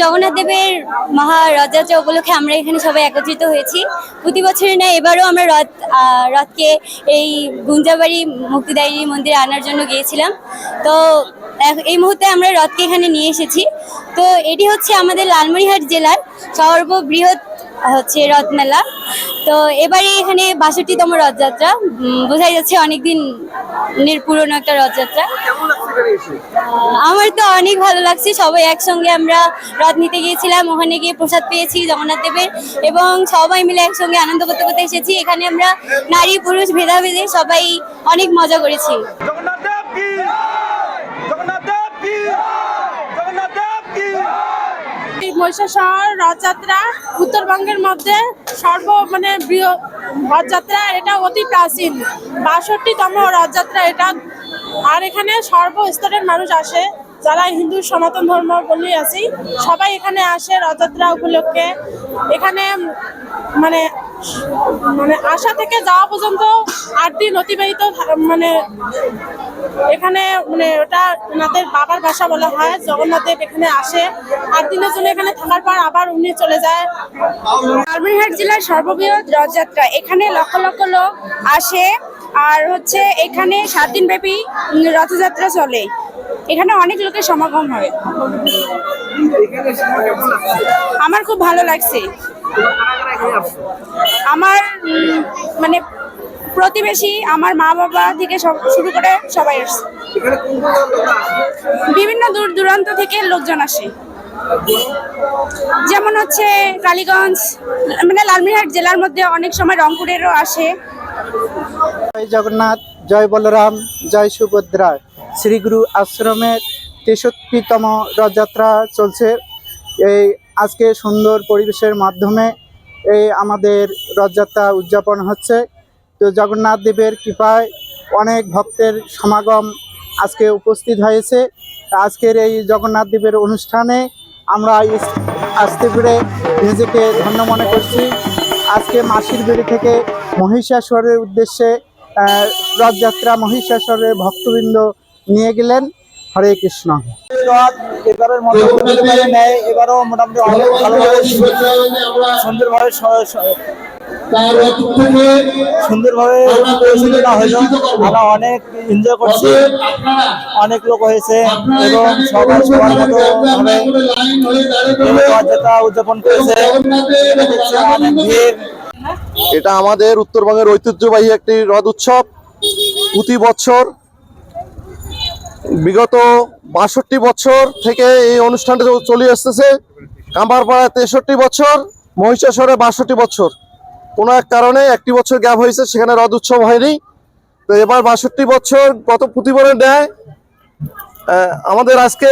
জগন্নাথ দেবের মহা রথযাত্রা উপলক্ষে আমরা এখানে সবাই একত্রিত হয়েছি। প্রতি বছরের না এবারও আমরা রথ রথকে এই গুঞ্জাবাড়ি মুক্তিদায়িনী মন্দিরে আনার জন্য গিয়েছিলাম। তো এই মুহূর্তে আমরা রথকে এখানে নিয়ে এসেছি। তো এটি হচ্ছে আমাদের লালমনিরহাট জেলার সর্ববৃহৎ হচ্ছে রথমেলা। তো এবারে এখানে বাষট্টিতম রথযাত্রা। বোঝাই যাচ্ছে অনেকদিন নের পুরনো একটা রথযাত্রা। আমার তো অনেক ভালো লাগছে। সবাই একসঙ্গে আমরা রথ নিতে গিয়েছিলাম। ওখানে গিয়ে প্রসাদ পেয়েছি জগন্নাথ দেবের এবং সবাই মিলে একসঙ্গে আনন্দ করতে করতে এসেছি। এখানে আমরা নারী পুরুষ ভেদাভেদে সবাই অনেক মজা করেছি জগন্নাথ দেব কি জগন্নাথ দেব কি জগন্নাথ দেব কি এই মহিষাসুর রথযাত্রা উত্তরবঙ্গের মধ্যে সর্ব মানে রথযাত্রা এটা অতি প্রাচীন। বাষট্টিতম রথযাত্রা এটা। আর এখানে সর্বস্তরের মানুষ আসে। যারা হিন্দু সনাতন ধর্ম বলি আছি, সবাই এখানে আসে রথযাত্রা উপলক্ষে। এখানে মানে মানে আসা থেকে যাওয়া পর্যন্ত আট দিন অতিবাহিত মানে এখানে মানে ওটা ওনাদের বাবার বাসা বলা হয়, জগন্নাথ দেব এখানে আসে। আট দিনের জন্য এখানে থাকার পর আবার উনি চলে যায়। লালমনিরহাট জেলার সর্ববৃহৎ রথযাত্রা, এখানে লক্ষ লক্ষ লোক আসে। আর হচ্ছে, এখানে সাত দিন ব্যাপী রথযাত্রা চলে। এখানে অনেক লোকের সমাগম হয় আমার খুব ভালো লাগছে। আমার মানে প্রতিবেশী আমার মা বাবা থেকে সব শুরু করে সবাই আসছে। বিভিন্ন দূর দূরান্ত থেকে লোকজন আসে। যেমন হচ্ছে কালীগঞ্জ মানে লালমিরহাট জেলার মধ্যে অনেক সময় রংপুরেরও আসে। জগন্নাথ জয় বলরাম, জয় সুভদ্রা। শ্রীগুরু আশ্রমের তেষট্টিতম রথযাত্রা চলছে। এই আজকে সুন্দর পরিবেশের মাধ্যমে এই আমাদের রথযাত্রা উদযাপন হচ্ছে। তো জগন্নাথ দেবের কৃপায় অনেক ভক্তের সমাগম আজকে উপস্থিত হয়েছে। আজকের এই জগন্নাথ দেবের অনুষ্ঠানে আমরা আসতে পেরে নিজেকে ধন্য মনে করছি। আজকে মাসির বেড়ি থেকে মহিষাসুরের উদ্দেশ্যে রথযাত্রা মহিষাসুরের ভক্তবৃন্দ নিয়ে গেলেন হরে কৃষ্ণ। রথ এবারের মতো ন্যায় এবারও মোটামুটি অনেক ভালোভাবে সুন্দরভাবে সুন্দরভাবে পরিচালনা হলো। আমরা অনেক এনজয় করছি। অনেক লোক হয়েছে এবং সবাই সবার মতো রথযাত্রা উদযাপন করেছে। অনেক ভিড়। এটা আমাদের উত্তরবঙ্গের ঐতিহ্যবাহী একটি রথ উৎসব। প্রতি বছর বিগত বাষট্টি বছর থেকে এই অনুষ্ঠানটা চলে আসতেছে। কামারপাড়া তেষট্টি বছর মহিষাসরে বাষট্টি বছর। কোনো এক কারণে একটি বছর গ্যাপ হয়েছে সেখানে রথ উৎসব হয়নি। তো এবার বাষট্টি বছর গত প্রতিবারের ন্যায় আহ, আমাদের আজকে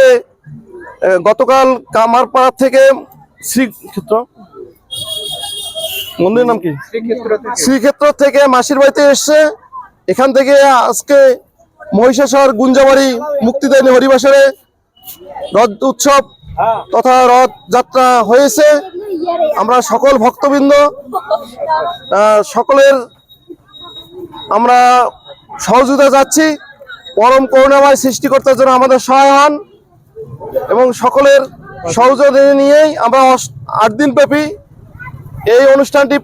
গতকাল কামারপাড়া থেকে শ্রীক্ষেত্র মন্দির নাম কি? শ্রীক্ষেত্র থেকে মাসির বাড়িতে এসছে। এখান থেকে আজকে মহিষাসর, গুঞ্জাবাড়ি মুক্তিদায়ী হরিবাসরে রথ উৎসব তথা রথ যাত্রা হয়েছে। আমরা সকল ভক্তবৃন্দ সকলের আমরা সহযোগিতা যাচ্ছি। পরম করুণাময় সৃষ্টিকর্তার জন্য আমাদের সহায় হন এবং সকলের সহযোগিতা নিয়েই আমরা আট দিন ব্যাপী এই অনুষ্ঠানটি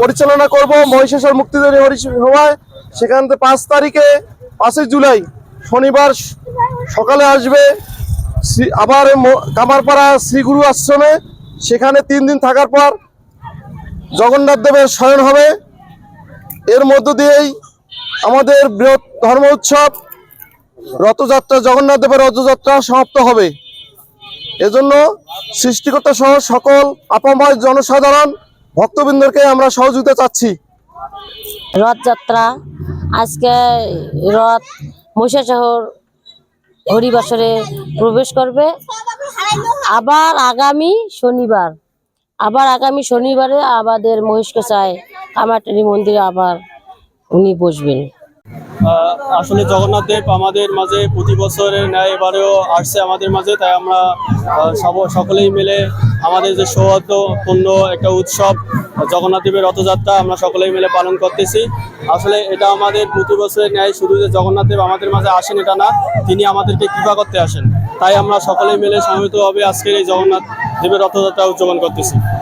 পরিচালনা করব মহিষাসর, মুক্তিদারী হরিসভায় সেখান থেকে পাঁচ তারিখে, পাঁচই জুলাই শনিবার সকালে আসবে আবার কামারপাড়া শ্রীগুরু আশ্রমে। সেখানে তিন দিন থাকার পর জগন্নাথ দেবের শয়ন হবে। এর মধ্য দিয়েই আমাদের বৃহৎ ধর্ম উৎসব, রথযাত্রা, জগন্নাথ দেবের রথযাত্রা সমাপ্ত হবে। এজন্য সৃষ্টিকর্তা সহ সকল আপাময় জনসাধারণ, ভক্তবৃন্দকে আমরা সহযোগিতা চাচ্ছি। রথযাত্রা আজকে রথ মহিষাসহর হরিবাসরে প্রবেশ করবে। আবার আগামী শনিবার, আবার আগামী শনিবারে আমাদের মহিষকে চায় কামাটারি মন্দিরে আবার উনি বসবেন। আসলে জগন্নাথ দেব আমাদের মাঝে প্রতি বছরের ন্যায় এবারেও আসছে আমাদের মাঝে, তাই আমরা সব- সকলেই মিলে আমাদের যে সৌহার্দ্যপূর্ণ একটা উৎসব, জগন্নাথ দেবের রথযাত্রা, আমরা সকলেই মিলে পালন করতেছি। আসলে এটা আমাদের প্রতি বছরের ন্যায়, শুধু যে জগন্নাথ দেব আমাদের মাঝে আসেন এটা না, তিনি আমাদেরকে কৃপা করতে আসেন। তাই আমরা সকলেই মিলে সমবেতভাবে আজকের এই জগন্নাথ দেবের রথযাত্রা উদযাপন করতেছি।